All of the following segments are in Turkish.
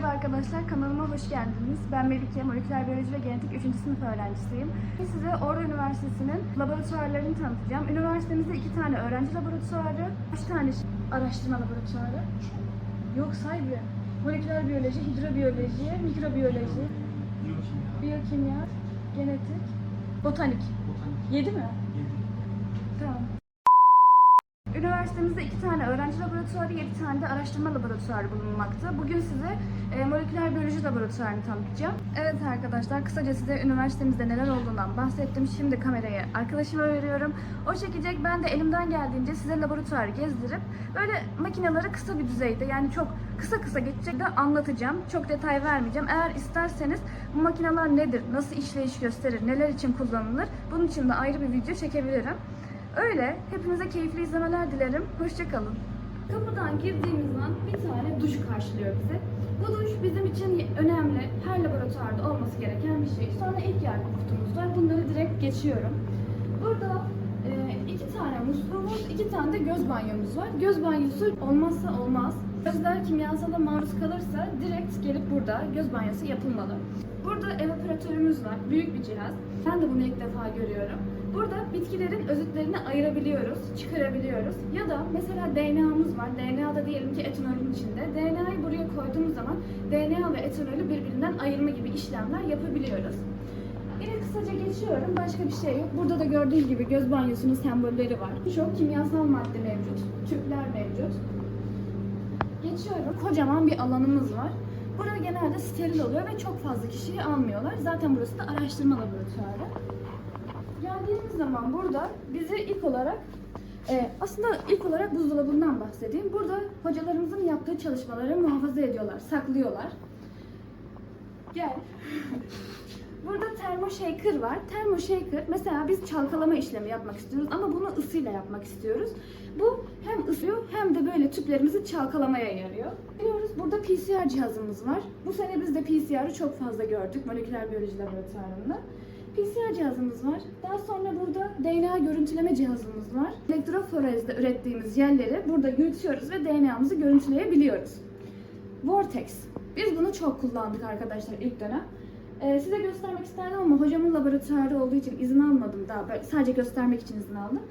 Merhaba arkadaşlar, kanalıma hoş geldiniz. Ben Melike, moleküler biyoloji ve genetik 3. sınıf öğrencisiyim. Size Ordu Üniversitesi'nin laboratuvarlarını tanıtacağım. Üniversitemizde iki tane öğrenci laboratuvarı, üç tane araştırma laboratuvarı. Yok say bir. Moleküler biyoloji, hidrobiyoloji, mikrobiyoloji, biyokimya, genetik, botanik. Yedi mi? Tamam. Üniversitemizde iki tane öğrenci laboratuvarı, yedi tane de araştırma laboratuvarı bulunmakta. Bugün size e, moleküler biyoloji laboratuvarını tanıtacağım. Evet arkadaşlar, kısaca size üniversitemizde neler olduğundan bahsettim. Şimdi kamerayı arkadaşıma veriyorum. O çekecek, ben de elimden geldiğince size laboratuvarı gezdirip böyle makineleri kısa bir düzeyde yani çok kısa kısa geçecek de anlatacağım. Çok detay vermeyeceğim. Eğer isterseniz bu makineler nedir, nasıl işleyiş gösterir, neler için kullanılır bunun için de ayrı bir video çekebilirim. Öyle. Hepinize keyifli izlemeler dilerim. Hoşçakalın. Kapıdan girdiğimiz zaman bir tane duş karşılıyor bizi. Bu duş bizim için önemli. Her laboratuvarda olması gereken bir şey. Sonra ilk yardım kutumuz var. Bunları direkt geçiyorum. Burada e, iki tane musluğumuz, iki tane de göz banyomuz var. Göz banyosu olmazsa olmaz. Gözler kimyasala maruz kalırsa direkt gelip burada göz banyosu yapılmalı. Burada evaporatörümüz var. Büyük bir cihaz. Ben de bunu ilk defa görüyorum. Bitkilerin özütlerini ayırabiliyoruz, çıkarabiliyoruz. Ya da mesela DNA'mız var. DNA'da diyelim ki etanolün içinde. DNA'yı buraya koyduğumuz zaman DNA ve etanolü birbirinden ayırma gibi işlemler yapabiliyoruz. Yine kısaca geçiyorum. Başka bir şey yok. Burada da gördüğünüz gibi göz banyosunun sembolleri var. Birçok kimyasal madde mevcut. Tüpler mevcut. Geçiyorum. Kocaman bir alanımız var. Burada genelde steril oluyor ve çok fazla kişiyi almıyorlar. Zaten burası da araştırma laboratuvarı. Geldiğimiz zaman burada bizi ilk olarak e, aslında ilk olarak buzdolabından bahsedeyim. Burada hocalarımızın yaptığı çalışmaları muhafaza ediyorlar, saklıyorlar. Gel. Burada termoshaker var. Termoshaker mesela biz çalkalama işlemi yapmak istiyoruz ama bunu ısıyla yapmak istiyoruz. Bu hem ısıyor hem de böyle tüplerimizi çalkalamaya yarıyor. Biliyoruz burada PCR cihazımız var. Bu sene biz de PCR'ı çok fazla gördük moleküler biyoloji laboratuvarında. PCR cihazımız var. Daha sonra burada DNA görüntüleme cihazımız var. Elektroforezde ürettiğimiz yerleri burada yürütüyoruz ve DNA'mızı görüntüleyebiliyoruz. Vortex. Biz bunu çok kullandık arkadaşlar ilk dönem. Ee, size göstermek isterdim ama hocamın laboratuvarı olduğu için izin almadım daha. Böyle sadece göstermek için izin aldım.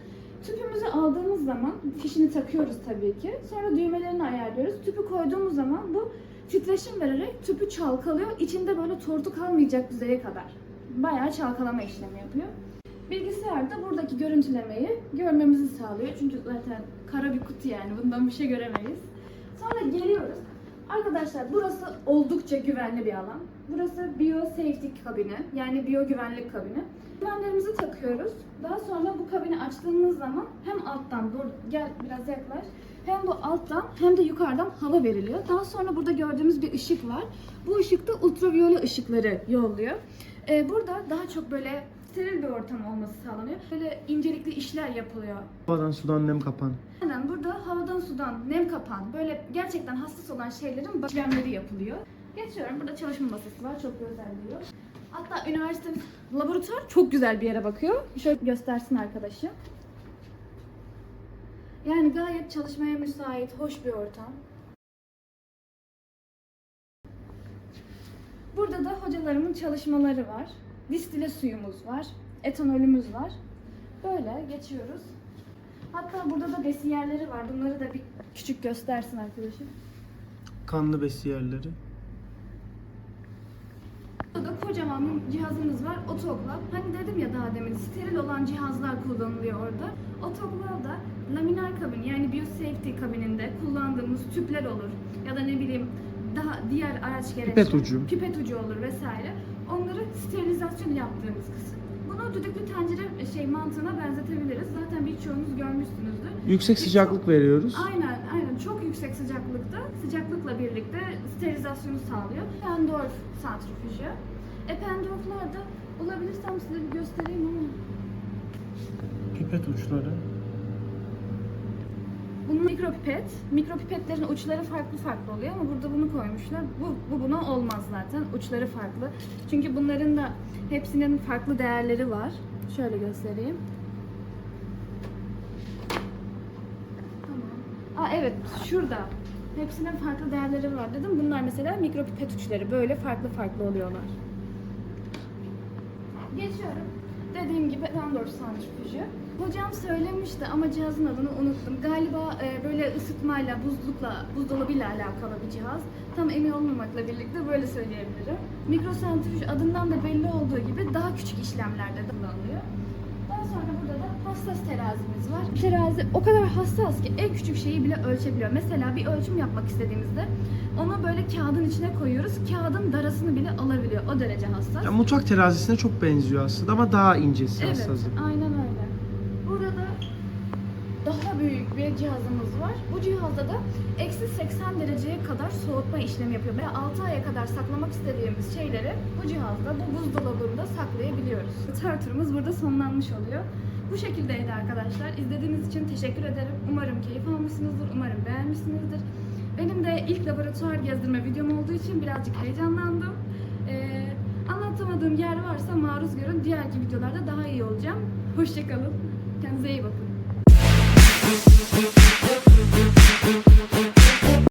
Tüpümüzü aldığımız zaman fişini takıyoruz tabii ki. Sonra düğmelerini ayarlıyoruz. Tüpü koyduğumuz zaman bu titreşim vererek tüpü çalkalıyor. İçinde böyle tortu kalmayacak düzeye kadar. Bayağı çalkalama işlemi yapıyor. Bilgisayarda buradaki görüntülemeyi görmemizi sağlıyor. Çünkü zaten kara bir kutu yani bundan bir şey göremeyiz. Sonra geliyoruz. Arkadaşlar burası oldukça güvenli bir alan. Burası biosafety kabini yani biyo güvenlik kabini. Güvenlerimizi takıyoruz. Daha sonra bu kabini açtığımız zaman hem alttan dur gel biraz yaklaş. Hem bu alttan hem de yukarıdan hava veriliyor. Daha sonra burada gördüğümüz bir ışık var. Bu ışık da ultraviyole ışıkları yolluyor. Ee, burada daha çok böyle steril bir ortam olması sağlanıyor. Böyle incelikli işler yapılıyor. Havadan sudan nem kapan. Aynen burada havadan sudan nem kapan böyle gerçekten hassas olan şeylerin işlemleri yapılıyor. Geçiyorum. Burada çalışma masası var. Çok özelliği yok. Hatta üniversitenin laboratuvar çok güzel bir yere bakıyor. Şöyle göstersin arkadaşım. Yani gayet çalışmaya müsait, hoş bir ortam. Burada da hocalarımın çalışmaları var. Distile suyumuz var. Etanolümüz var. Böyle geçiyoruz. Hatta burada da besiyerleri var. Bunları da bir küçük göstersin arkadaşım. Kanlı besiyerleri. Burada da kocaman bir cihazımız var. Otoklav. Hani dedim ya daha demin steril olan cihazlar kullanılıyor orada. Otoklavda laminer kabin yani biosafety kabininde kullandığımız tüpler olur. Ya da ne bileyim daha diğer araç gereçler. Pipet ucu. Pipet ucu olur vesaire. Onları sterilizasyon yaptığımız kısım. Bunu düdüklü tencere şey mantığına benzetebiliriz. Zaten birçoğunuz görmüşsünüzdür. Yüksek sıcaklık veriyoruz. Aynen, aynen. Çok yüksek sıcaklıkta, sıcaklıkla birlikte sterilizasyonu sağlıyor. Pendorf santrifüjü. Ependorflar da bulabilirsem size bir göstereyim ama. Pipet uçları. Mikropipet. Mikropipetlerin uçları farklı farklı oluyor ama burada bunu koymuşlar. Bu, bu buna olmaz zaten. Uçları farklı. Çünkü bunların da hepsinin farklı değerleri var. Şöyle göstereyim. Tamam. Aa evet şurada. Hepsinin farklı değerleri var dedim. Bunlar mesela mikropipet uçları. Böyle farklı farklı oluyorlar. Geçiyorum. Dediğim gibi Randor santrifüjü. Hocam söylemişti ama cihazın adını unuttum. Galiba e, böyle ısıtmayla, buzlukla, buzdolabıyla alakalı bir cihaz. Tam emin olmamakla birlikte böyle söyleyebilirim. Mikrosantrifüj adından da belli olduğu gibi daha küçük işlemlerde kullanılıyor. Daha sonra burada da hassas terazimiz var. Terazi o kadar hassas ki en küçük şeyi bile ölçebiliyor. Mesela bir ölçüm yapmak istediğimizde onu böyle kağıdın içine koyuyoruz. Kağıdın darasını bile alabiliyor. O derece hassas. Ya, mutfak terazisine çok benziyor aslında ama daha incesi Evet, hassası. aynen büyük bir cihazımız var. Bu cihazda da eksi 80 dereceye kadar soğutma işlemi yapıyor. Ve 6 aya kadar saklamak istediğimiz şeyleri bu cihazda, bu buzdolabında saklayabiliyoruz. Tır turumuz burada sonlanmış oluyor. Bu şekildeydi arkadaşlar. İzlediğiniz için teşekkür ederim. Umarım keyif almışsınızdır, umarım beğenmişsinizdir. Benim de ilk laboratuvar gezdirme videom olduğu için birazcık heyecanlandım. Ee, anlatamadığım yer varsa maruz görün. Diğerki videolarda daha iyi olacağım. Hoşçakalın. Kendinize iyi bakın. プププププププププププ。